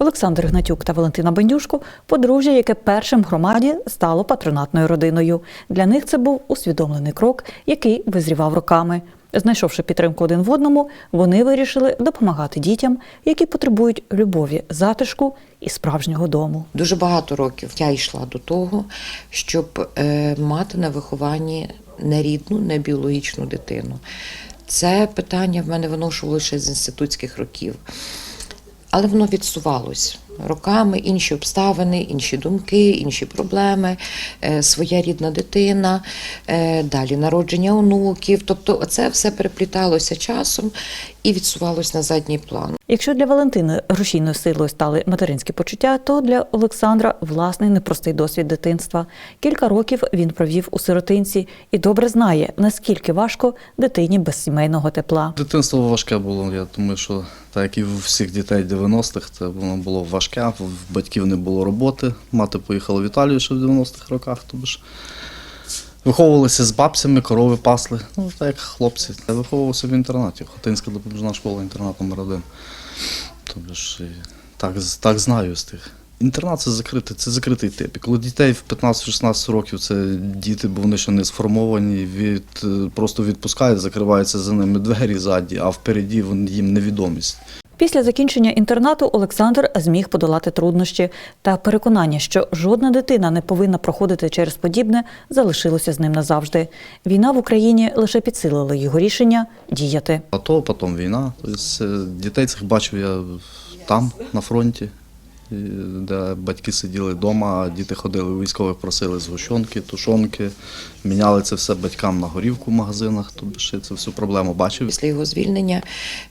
Олександр Гнатюк та Валентина Бендюшко – подружжя, яке першим в громаді стало патронатною родиною. Для них це був усвідомлений крок, який визрівав роками. Знайшовши підтримку один в одному, вони вирішили допомагати дітям, які потребують любові, затишку і справжнього дому. Дуже багато років я йшла до того, щоб е, мати на вихованні не рідну, не біологічну дитину. Це питання в мене виношувало лише з інститутських років. Але воно відсувалось роками, інші обставини, інші думки, інші проблеми, е, своя рідна дитина, е, далі народження онуків. Тобто, це все перепліталося часом і відсувалось на задній план. Якщо для Валентини рушійною силою стали материнські почуття, то для Олександра власний непростий досвід дитинства. Кілька років він провів у сиротинці і добре знає, наскільки важко дитині без сімейного тепла. Дитинство важке було. Я думаю, що так як і у всіх дітей 90-х, це воно було важке. В батьків не було роботи. Мати поїхала в Італію ще в 90-х роках. Тобто ж виховувалися з бабцями, корови пасли. Ну, так як хлопці. Я виховувався в інтернаті. Хотинська допоміжна школа, інтернат номер один. Тобто ж, так, так знаю з тих. Інтернат це закритий, це закритий тип. Коли дітей в 15-16 років це діти, бо вони ще не сформовані, від, е, просто відпускають, закриваються за ними двері ззаді, а впереді їм невідомість. Після закінчення інтернату Олександр зміг подолати труднощі та переконання, що жодна дитина не повинна проходити через подібне, залишилося з ним назавжди. Війна в Україні лише підсилила його рішення діяти. А то потім війна. Тобто, е, дітей цих бачив я там, на фронті, де батьки сиділи вдома, діти ходили у військових, просили згущенки, тушонки, міняли це все батькам на горівку в магазинах. Тобто ще це всю проблему бачив. Після його звільнення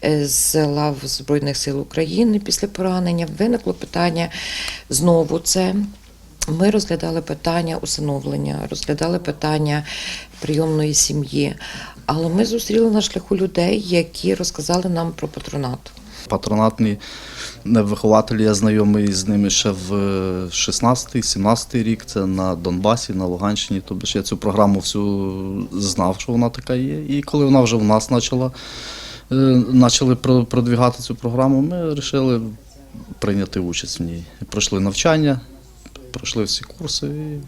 е, з лав Збройних сил України після поранення виникло питання знову це. Ми розглядали питання усиновлення, розглядали питання прийомної сім'ї. Але ми зустріли на шляху людей, які розказали нам про патронат. Патронатні вихователі, я знайомий з ними ще в 16-17 рік. Це на Донбасі, на Луганщині. Тобто я цю програму всю знав, що вона така є. І коли вона вже в нас почала, е, почали продвігати цю програму, ми вирішили прийняти участь в ній. Пройшли навчання, пройшли всі курси. І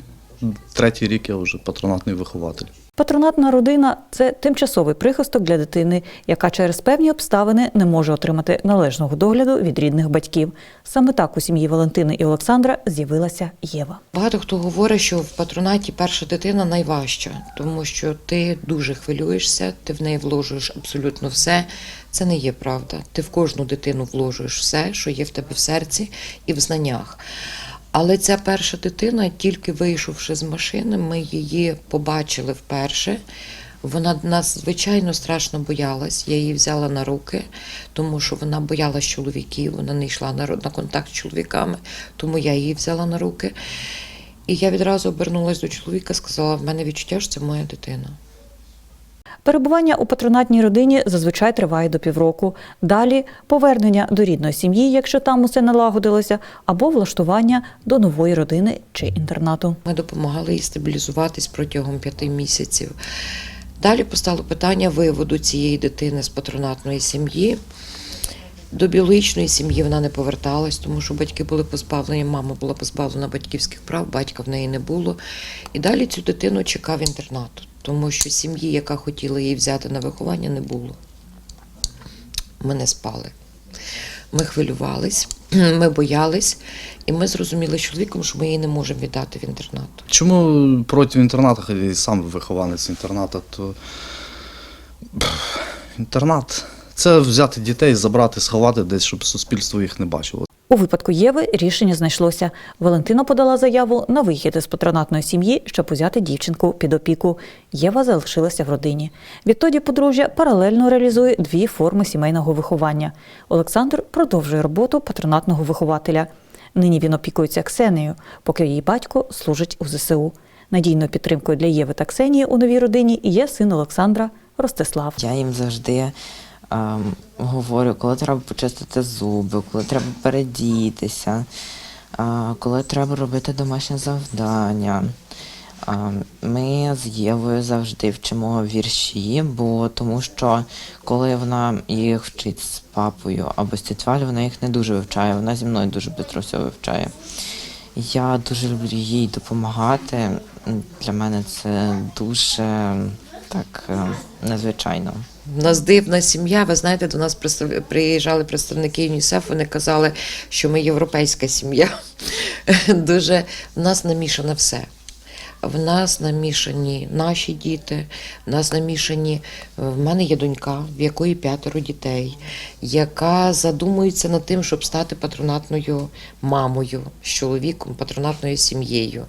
третій рік я вже патронатний вихователь. Патронатна родина це тимчасовий прихисток для дитини, яка через певні обставини не може отримати належного догляду від рідних батьків. Саме так у сім'ї Валентини і Олександра з'явилася Єва. Багато хто говорить, що в патронаті перша дитина найважча, тому що ти дуже хвилюєшся, ти в неї вложуєш абсолютно все. Це не є правда. Ти в кожну дитину вложуєш все, що є в тебе в серці і в знаннях. Але ця перша дитина, тільки вийшовши з машини, ми її побачили вперше. Вона нас звичайно страшно боялась. Я її взяла на руки, тому що вона боялась чоловіків, вона не йшла на, на контакт з чоловіками, тому я її взяла на руки. І я відразу обернулася до чоловіка, сказала: в мене відчуття, що це моя дитина. Перебування у патронатній родині зазвичай триває до півроку. Далі повернення до рідної сім'ї, якщо там усе налагодилося, або влаштування до нової родини чи інтернату. Ми допомагали їй стабілізуватись протягом п'яти місяців. Далі постало питання виводу цієї дитини з патронатної сім'ї. До біологічної сім'ї вона не поверталась, тому що батьки були позбавлені, мама була позбавлена батьківських прав, батька в неї не було. І далі цю дитину чекав інтернат, тому що сім'ї, яка хотіла її взяти на виховання, не було. Ми не спали. Ми хвилювались, ми боялись, і ми зрозуміли з чоловіком, що ми її не можемо віддати в інтернат. Чому проти інтернату, і сам вихованець інтернату, то інтернат це взяти дітей, забрати, сховати десь, щоб суспільство їх не бачило. У випадку Єви рішення знайшлося. Валентина подала заяву на вихід із патронатної сім'ї, щоб узяти дівчинку під опіку. Єва залишилася в родині. Відтоді подружжя паралельно реалізує дві форми сімейного виховання. Олександр продовжує роботу патронатного вихователя. Нині він опікується Ксенею, поки її батько служить у ЗСУ. Надійною підтримкою для Єви та Ксенії у новій родині є син Олександра Ростислав. Я їм завжди говорю, коли треба почистити зуби, коли треба передітися, а, коли треба робити домашнє завдання. Ми з Євою завжди вчимо вірші, бо тому що коли вона їх вчить з папою або з тітвалю, вона їх не дуже вивчає, вона зі мною дуже швидко все вивчає. Я дуже люблю їй допомагати. Для мене це дуже так е, незвичайно. У нас дивна сім'я. Ви знаєте, до нас приїжджали представники ЮНІСЕФ, вони казали, що ми європейська сім'я. Дуже в нас намішане все. В нас намішані наші діти, в нас намішані. В мене є донька, в якої п'ятеро дітей, яка задумується над тим, щоб стати патронатною мамою з чоловіком, патронатною сім'єю.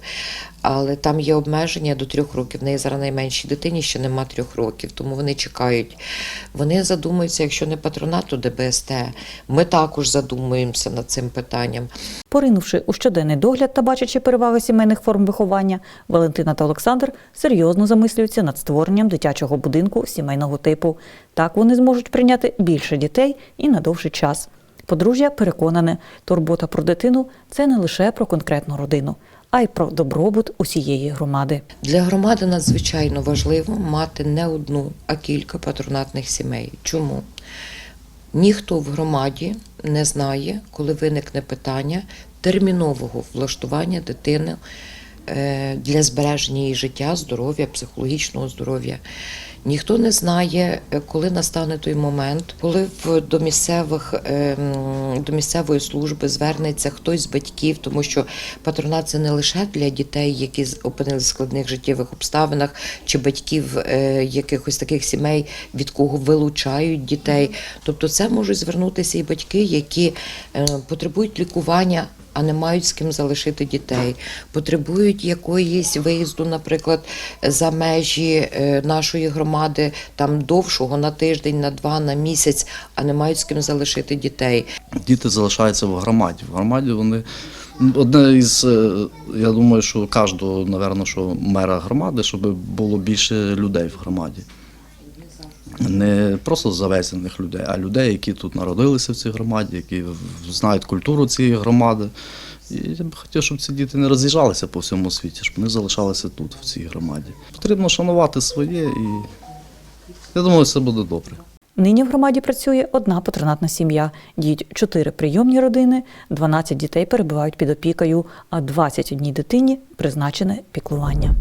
Але там є обмеження до трьох років. В неї зараз найменшій дитині ще нема трьох років, тому вони чекають. Вони задумуються, якщо не патронат, то ДБСТ. Ми також задумуємося над цим питанням. Поринувши у щоденний догляд та бачачи переваги сімейних форм виховання, Валентина та Олександр серйозно замислюються над створенням дитячого будинку сімейного типу. Так вони зможуть прийняти більше дітей і на довший час. Подружжя переконане, турбота про дитину це не лише про конкретну родину, а й про добробут усієї громади. Для громади надзвичайно важливо мати не одну, а кілька патронатних сімей. Чому? Ніхто в громаді не знає, коли виникне питання термінового влаштування дитини е, для збереження її життя, здоров'я, психологічного здоров'я. Ніхто не знає, е, коли настане той момент, коли до, місцевих, е, до місцевої служби звернеться хтось з батьків, тому що патронат це не лише для дітей, які опинилися в складних життєвих обставинах, чи батьків е, якихось таких сімей, від кого вилучають дітей. Тобто, це можуть звернутися і батьки, які е, потребують лікування. А не мають з ким залишити дітей, потребують якоїсь виїзду, наприклад, за межі е, нашої громади, там довшого на тиждень, на два, на місяць, а не мають з ким залишити дітей. Діти залишаються в громаді. В громаді вони одне із, е, я думаю, що кожного, напевно, що мера громади, щоб було більше людей в громаді. Не просто завезених людей, а людей, які тут народилися в цій громаді, які знають культуру цієї громади. І я б хотів, щоб ці діти не роз'їжджалися по всьому світі, щоб вони залишалися тут, в цій громаді. Потрібно шанувати своє і я думаю, все буде добре. Нині в громаді працює одна патронатна сім'я. Діють чотири прийомні родини, 12 дітей перебувають під опікою, а 21 дитині призначене піклування.